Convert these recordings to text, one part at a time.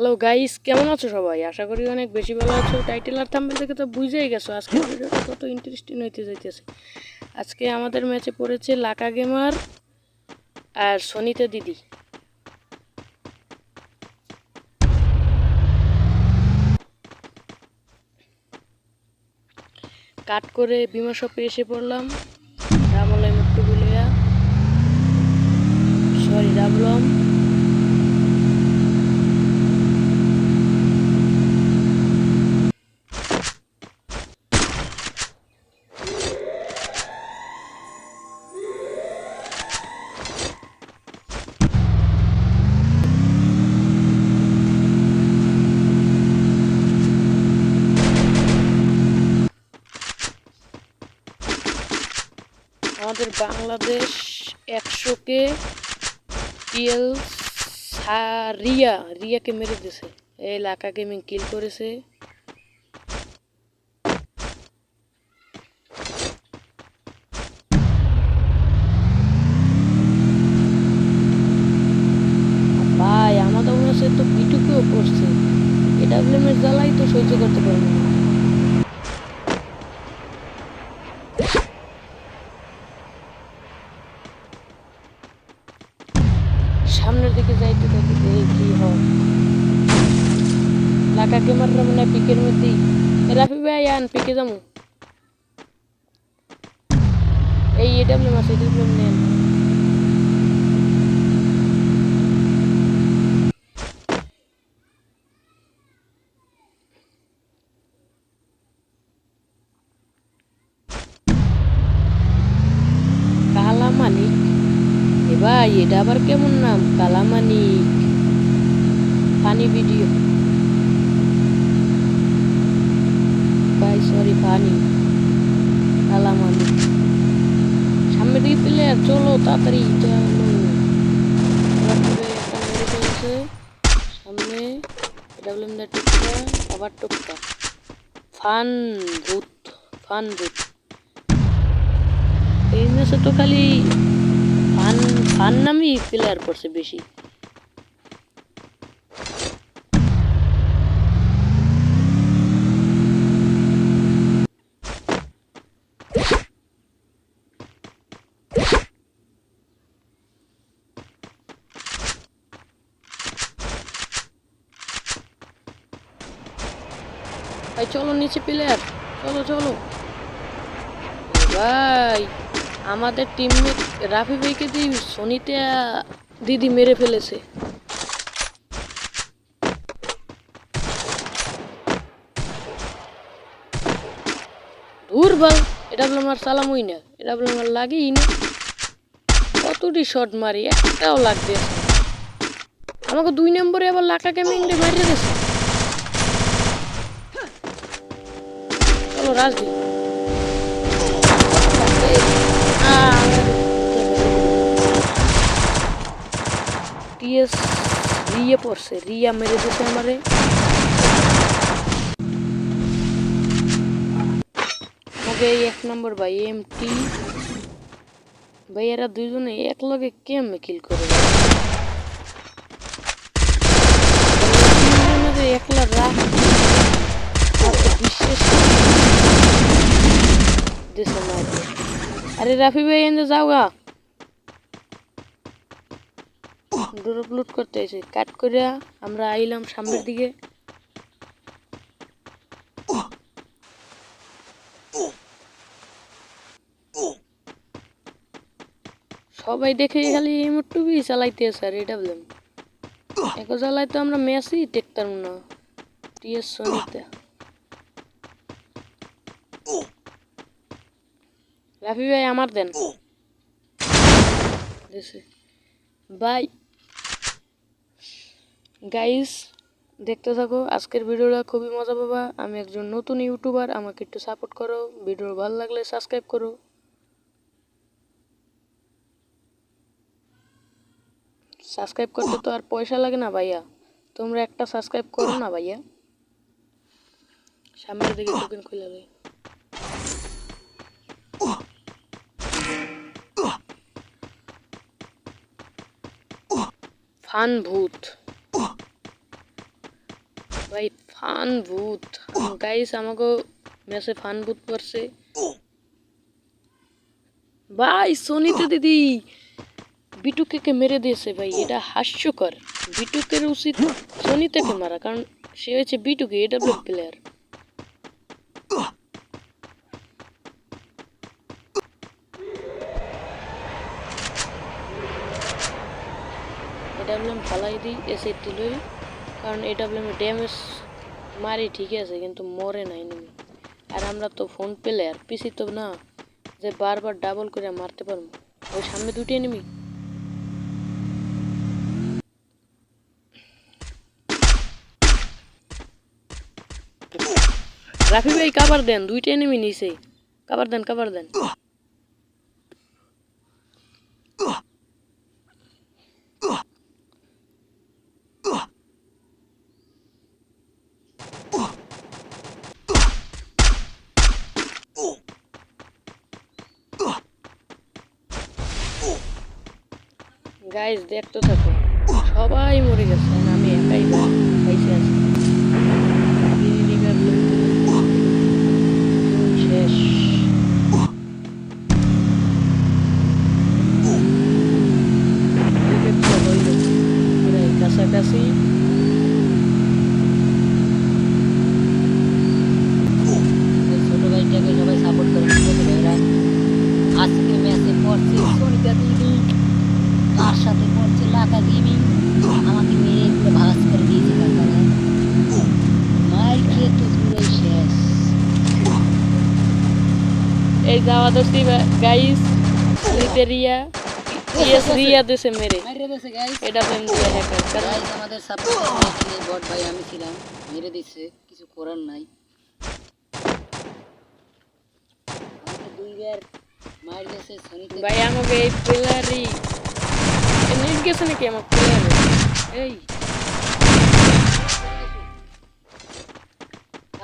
Hello guys কেমন আছো সবাই? আশা করি অনেক বেশি ভালো আছো। টাইটেল আর থাম্বেল থেকে তো বুঝেই গেছো, আজকে ভিডিওটা কত ইন্টারেস্টিং হইতে যাইতেছে। আজকে আমাদের ম্যাচে পড়েছে লাকা গেমার আর সনিতা দিদি। কাট করে বিমা শপে এসে পড়লাম। রামলাম মুক্তি বলিয়া। সরি রাবলম আমাদের বাংলাদেশ একশোকে পিএল রিয়া রিয়াকে মেরে দিয়েছে এই লাকা গেমিং কিল করেছে। ভাই আমাদের মনে হচ্ছে তো বিটুকেও করছে। এডাব্লিউএমের জ্বালাই তো সহ্য করতে পারব না। সামনের দিকে যাইতে থাকি কি হয়। লাকা মনে হয় পিকের মধ্যেই। রাফি ভাই, আন, পিকে যাব এই এটা মাসে নেন কালা মালিক এ ভাই এটা আবার কেমন নাম? কালামানিক। ফানি ভিডিও ভাই সরি ফানি কালামানিক। সামনে দিকে প্লেয়ার চলো, তাড়াতাড়ি চলো সামনে ডাবলেম দা আবার টুকটা ফান ভূত ফান ভূত। এই ম্যাচে তো খালি ফান নামই প্লেয়ার পড়ছে বেশি। ভাই চলো নিচে প্লেয়ার চলো চলো। ভাই। আমাদের টিমমেট রাফি ভাইকে দিয়ে সনিতে দিদি মেরে ফেলেছে। দূর বল এটা বলে আমার সালামই না, এটা বলে আমার লাগেই না। কতটি শট মারি, একটাও লাগবে আমাকে দুই নম্বরে আবার লাকাকে মেংড়ে মারিয়ে দিয়েছে? চলো রাজদীপ টিএস রিয়া পড়ছে রিয়া মেরে দিছে আমারে আমাকে এই এক নম্বর ভাই এম টি ভাই এরা দুইজনে এক লগে কেমনে কিল করে তিনজনের একলা রাখ বিশেষ দিছে না আরে রাফি ভাই এনে যাও ড্রপ লুট করতে এসে কাট করে আমরা আইলাম সামনের দিকে। সবাই দেখে খালি এই টুবি চালাইতে আর এটা বললাম। এক জ্বালাই তো আমরা ম্যাচই দেখতাম না টিএস সোনিতে। রাফি ভাই আমার দেন। বাই গাইস দেখতে থাকো, আজকের ভিডিওটা খুবই মজা পাবা। আমি একজন নতুন ইউটিউবার আমাকে একটু সাপোর্ট করো। ভিডিও ভালো লাগলে সাবস্ক্রাইব করো। সাবস্ক্রাইব করতে তো আর পয়সা লাগে না ভাইয়া। তোমরা একটা সাবস্ক্রাইব করো না ভাইয়া। সামনের দিকে টোকেন খুলে ফান ভূত। ফান ভূত। গাইস আমাকে মেসে ফান ভূত পড়ছে ভাই, সোনিতে দিদি, বিটুকে কে মেরে দিয়েছে ভাই, এটা হাস্যকর। বিটুকের উচিত সোনিতেকে মারা, কারণ সে হচ্ছে বিটুকে এটা প্লেয়ার এটা বললাম ফালাই দিই এসে লই, কারণ এটা বললাম ড্যামেজ মারি ঠিক আছে, কিন্তু মরে নাই নেমে আর আমরা তো ফোন পেলে, আর পিসি তো না, যে বারবার ডাবল করে মারতে পারব। ওই সামনে দুটি এনিমি রাফি ভাই কাবার দেন, দুইটা এনিমি নিছে। কাবার দেন কাবার দেন। গাইস দেখতে থাকো সবাই মরে গেছে। এই যাওয়া দোস্তি গাইস লিতে রিয়া ইয়েস রিয়া দেশে মেরে গাইস এটা প্রেম দিয়ে হ্যাকার গাইস আমাদের সাপোর্ট বট ভাই আমি ছিলাম মেরে দিচ্ছে কিছু করার নাই ভাই আমাকে এই প্লেয়ারই নেট গেছে নাকি আমার প্লেয়ারে এই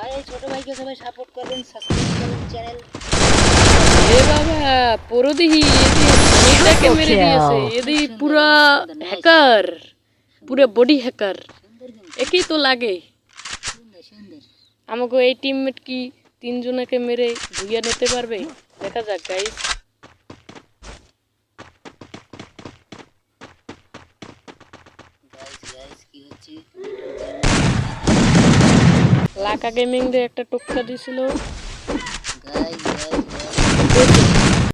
আর এই ছোট ভাইকে সবাই সাপোর্ট করবেন সাবস্ক্রাইব করবেন চ্যানেল এ বাবা পুরো দিহি এটাকে মেরে দিয়েছে এদি পুরা হ্যাকার পুরা বডি হ্যাকার একই তো লাগে আমাকে এই টিমমেট কি তিনজনকে মেরে ধুইয়া নিতে পারবে দেখা যাক গাইস হচ্ছে লাকা গেমিং রে একটা টোক্কা দিছিল গাইস গাইস গাইস